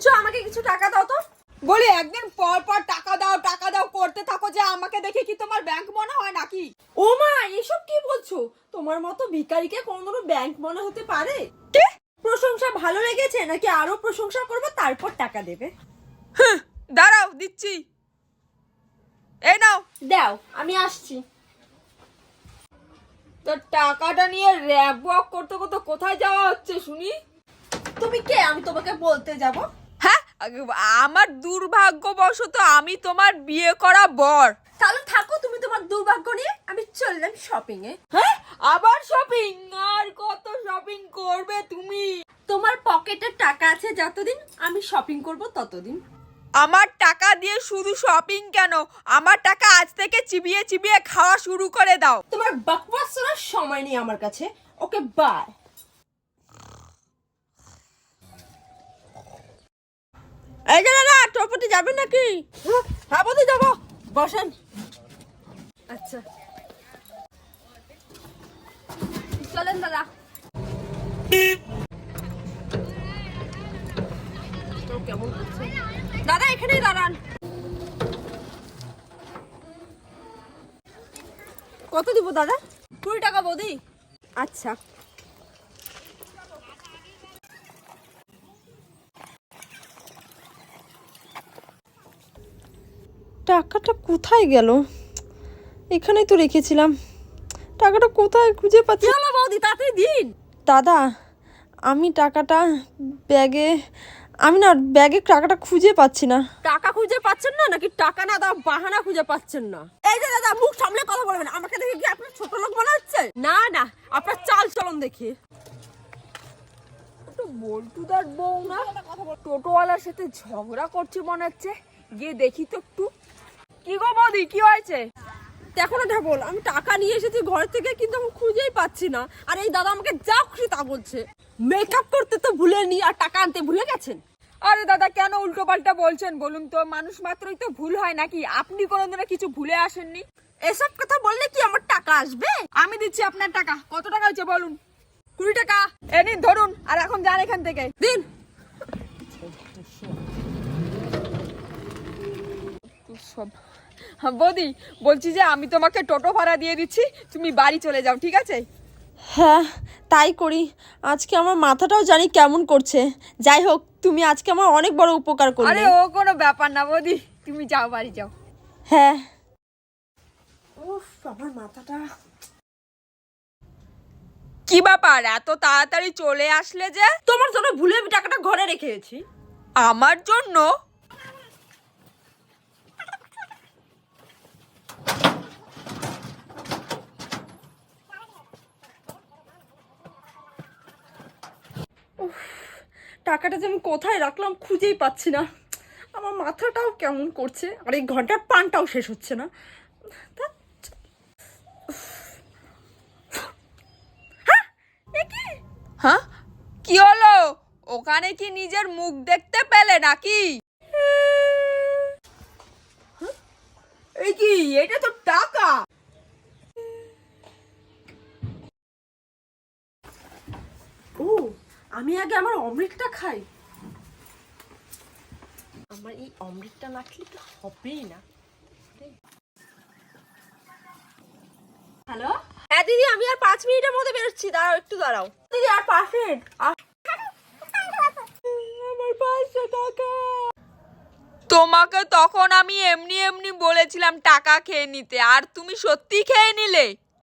শুনছো? আমাকে কিছু টাকা দাও তো। বলি একদিন পর পর টাকা দাও টাকা দাও করতে থাকো যে আমাকে দেখে কি তোমার ব্যাংক মনে হয় নাকি? ও মা এসব কি বলছো? তোমার মতো ভিখারিকে কোনোদিনও ব্যাংক মনে হতে পারে? কে? প্রশংসা ভালো লেগেছে নাকি আরও প্রশংসা করবে তারপর টাকা দেবে? দাঁড়াও দিচ্ছি। এই নাও। দাও আমি আসছি। তো টাকাটা নিয়ে র্যাব ওয়াক করতে করতে কোথায় যাওয়া হচ্ছে শুনি? তুমি কে? আমি তোমাকে বলতে যাব। আমার দুর্ভাগ্যবশত আমি তোমার বিয়ে করা বর। তাহলে থাকো তুমি তোমার দুর্ভাগ্য নিয়ে। আমি চললাম শপিং এ। হ্যাঁ? আবার শপিং আর কত শপিং করবে তুমি? তোমার পকেটে টাকা আছে যতদিন আমি শপিং করব ততদিন। আমার টাকা দিয়ে শুধু শপিং কেন? আমার টাকা আজ থেকে চিবিয়ে চিবিয়ে খাওয়া শুরু করে দাও। তোমার বকবাস শোনার সময় নেই আমার কাছে। ওকে বাই এই যে দাদা টোপতে যাবে নাকি? হ্যাঁ বলতে যাব। বসেন। আচ্ছা। চলেন দাদা। কেমন দাদা এখানেই দাঁড়ান। কত দিব দাদা? কুড়ি টাকা বৌদি। আচ্ছা। টাকাটা কোথায় গেল? এখানেই তো রেখেছিলাম। টাকাটা কোথায় খুঁজে পাচ্ছি? চলো বৌদি তাড়াতাড়ি দিন। দাদা আমি টাকাটা ব্যাগে আমি না ব্যাগে টাকাটা খুঁজে পাচ্ছি না। টাকা খুঁজে পাচ্ছেন না নাকি টাকা না দাও বাহানা খুঁজে পাচ্ছেন না? এই যে দাদা মুখ সামলে কথা বলবেন আমাকে দেখে কি আপনার ছোট লোক মনে হচ্ছে? না না আপনার চাল চলন দেখি। বল্টুদার বউ না? টোটোওয়ালার সাথে ঝগড়া করছে মনে হচ্ছে। গিয়ে দেখি তো একটু। কি গো বৌদি কি হয়েছে? দেখো না ঢাবল আমি টাকা নিয়ে এসেছি ঘর থেকে কিন্তু আমি খুঁজেই পাচ্ছি না। আর এই দাদা আমাকে যা খুশি তা বলছে। মেকআপ করতে তো ভুলেনি আর টাকা আনতে ভুলে গেছেন? আরে দাদা কেন উল্টো পাল্টা বলছেন? বলুন তো মানুষ মাত্রই তো ভুল হয় নাকি? আপনি কোনোদিনও কিছু ভুলে আসেননি? এসব কথা বললে কি আমার টাকা আসবে? আমি দিচ্ছি আপনার টাকা। কত টাকা হয়েছে বলুন? কুড়ি টাকা। এ নিন ধরুন আর এখন যান এখান থেকে। দিন। সব হ্যাঁ, বৌদি বলছি যে আমি তোমাকে টোটো ভাড়া দিয়ে দিচ্ছি তুমি বাড়ি চলে যাও ঠিক আছে? হ্যাঁ তাই করি। আজকে আমার মাথাটাও জানি কেমন করছে। যাই হোক তুমি আজকে আমার অনেক বড় উপকার আরে ও কোনো ব্যাপার না বৌদি তুমি যাও বাড়ি যাও। হ্যাঁ। উফ আমার মাথাটা। কি ব্যাপার এত তাড়াতাড়ি চলে আসলে যে? তোমার জন্য ভুলে আমি টাকাটা ঘরে রেখেছি আমার জন্য? টাকাটা যে আমি কোথায় রাখলাম খুঁজেই পাচ্ছি না। আমার মাথাটাও কেমন করছে আর এই ঘণ্টার পানটাও শেষ হচ্ছে না। হ্যাঁ? হ্যাঁ? কি হলো? ওখানে কি নিজের মুখ দেখতে পেলে নাকি? এই কি? এটা তো টাকা। আমি আগে আমার অমৃতটা খাই। আমার এই অমৃতটা না খেলে তো হবেই না। হ্যালো? হ্যাঁ দিদি আমি আর পাঁচ মিনিটের মধ্যে বেরোচ্ছি। দাঁড়াও একটু দাঁড়াও। দিদি আর পাঁচ মিনিট। আমার পাঁচশো টাকা। তোমাকে তখন আমি এমনি এমনি বলেছিলাম টাকা খেয়ে নিতে। আর তুমি সত্যি খেয়ে নিলে?